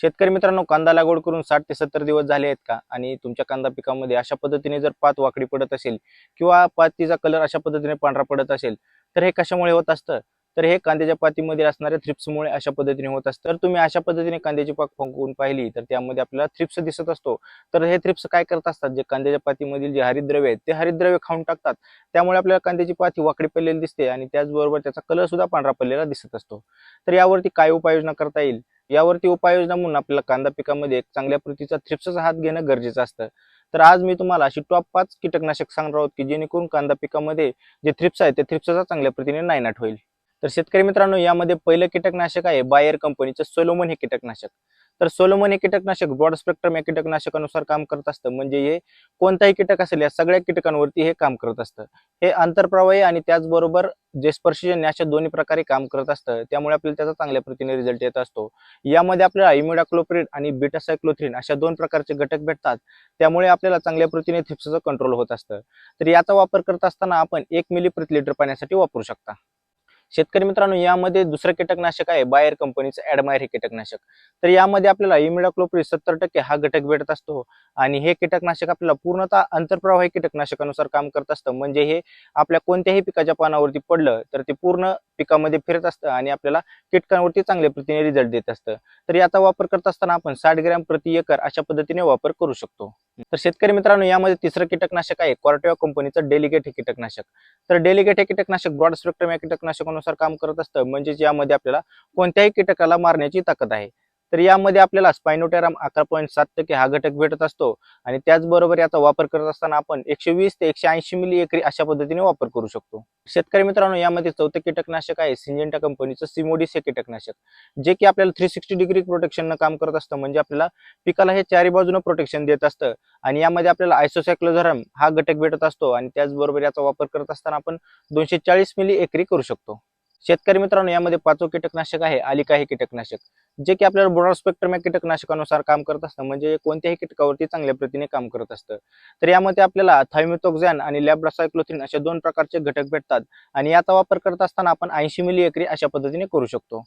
शेतकरी मित्रांनो कांदा लागवड करून साठ ते सत्तर दिवस झाले आहेत का? आणि तुमच्या कांदा पिकामध्ये अशा पद्धतीने जर पात वाकडी पडत असेल किंवा पातीचा कलर अशा पद्धतीने पांढरा पडत असेल तर हे कशामुळे होत असतं? तर हे कांद्याच्या पातीमध्ये असणाऱ्या थ्रिप्समुळे अशा पद्धतीने होत असतं. तर तुम्ही अशा पद्धतीने कांद्याची पाक फंकवून पाहिली तर त्यामध्ये आपल्याला थ्रिप्स दिसत असतो. तर हे थ्रिप्स काय करत असतात? जे कांद्याच्या पातीमधील जे हरिद्रव्य आहेत ते हरिद्रव्य खाऊन टाकतात. त्यामुळे आपल्याला कांद्याची पाती वाकडी पडलेली दिसते आणि त्याचबरोबर त्याचा कलर सुद्धा पांढरा पडलेला दिसत असतो. तर यावरती काय उपाययोजना करता येईल? यावरती उपाययोजना म्हणून आपल्याला कांदा पिकामध्ये एक चांगल्या प्रतीचा थ्रिप्सच हात घेणं गरजेचं असतं. तर आज मी तुम्हाला अशी टॉप पाच कीटकनाशक सांगणार आहोत की जेणेकरून कांदा पिकामध्ये जे थ्रिप्स आहे ते थ्रिप्सचा चांगल्या प्रतीने नायनाट होईल. तर शेतकरी मित्रांनो यामध्ये पहिलं कीटकनाशक आहे बायर कंपनीचं सोलोमन हे कीटकनाशक. तर सोलोमन हे कीटकनाशक ब्रॉड स्पेक्ट्रम या कीटकनाशकानुसार काम करत असतं. म्हणजे हे कोणताही कीटक असेल या सगळ्या कीटकांवरती हे काम करत असतं. हे आंतरप्रवाही आणि त्याचबरोबर जे स्पर्शजन्य अशा दोन्ही प्रकारे काम करत असतं त्यामुळे आपल्याला त्याचा चांगल्या प्रतीने रिझल्ट येत असतो. यामध्ये आपल्याला इम्युडाक्लोप्रिड आणि बीटासायक्लोथ्रिन अशा दोन प्रकारचे घटक भेटतात. त्यामुळे आपल्याला चांगल्या प्रतीने थिप्सचं कंट्रोल होत असतं. तर याचा वापर करत असताना आपण एक मिली प्रति लिटर पाण्यासाठी वापरू शकता. शेतकरी मित्रांनो यामध्ये दुसरं कीटकनाशक आहे बायर कंपनीचं ऍडमायर हे कीटकनाशक. तर यामध्ये आपल्याला इमिडाक्लोप्रिड सत्तर टक्के हा घटक भेटत असतो आणि हे कीटकनाशक आपल्याला पूर्णतः आंतरप्रवाही कीटकनाशकानुसार काम करत असतं. म्हणजे हे आपल्या कोणत्याही पिकाच्या पानावरती पडलं तर ते पूर्ण पिकामध्ये फिरत असतं आणि आपल्याला कीटकांवरती चांगल्या प्रतीने रिझल्ट देत असतं. तर याचा वापर करत असताना आपण साठ ग्रॅम प्रति एकर अशा पद्धतीने वापर करू शकतो. तर शेतकरी मित्रांनो यामध्ये तिसरं कीटकनाशक आहे कॉर्टिवा कंपनीचं डेलिगेट हे कीटकनाशक. तर डेलिगेट हे कीटकनाशक ब्रॉड स्पेक्ट्रम या कीटकनाशकानुसार काम करत असतं. म्हणजेच यामध्ये आपल्याला कोणत्याही कीटकाला मारण्याची ताकद आहे. तर यामध्ये आपल्याला स्पायनोटेराम अकरा पॉईंट सात टक्के हा घटक भेटत असतो. आणि त्याचबरोबर याचा वापर करत असताना आपण एकशे वीस ते एकशे ऐंशी मिली एकरी अशा पद्धतीने वापर करू शकतो. शेतकरी मित्रांनो यामध्ये चौथं कीटकनाशक आहे सिंजेंटा कंपनीचं सिमोडिस हे कीटकनाशक. जे की आपल्याला थ्री सिक्स्टी डिग्री प्रोटेक्शन काम करत असतं म्हणजे आपल्याला पिकाला हे चारी बाजूनं प्रोटेक्शन देत असतं. आणि यामध्ये आपल्याला आयसोसायक्लोझरम हा घटक भेटत असतो. आणि त्याचबरोबर याचा वापर करत असताना आपण दोनशे चाळीस मिली एकरी करू शकतो. शेतकरी मित्रांनो यामध्ये पाचव कीटकनाशक आहे आलिका हे कीटकनाशक. जे की आपल्याला ब्रॉड स्पेक्ट्रम या कीटकनाशकानुसार काम करत असतं. म्हणजे कोणत्याही कीटकावरती चांगल्या प्रतीने काम करत असतं. तर यामध्ये आपल्याला थायमिथोक्झॅन आणि लॅब्रासायक्लोथिन अशा दोन प्रकारचे घटक भेटतात. आणि याचा वापर करत असताना आपण ऐंशी मिली एकरी अशा पद्धतीने करू शकतो.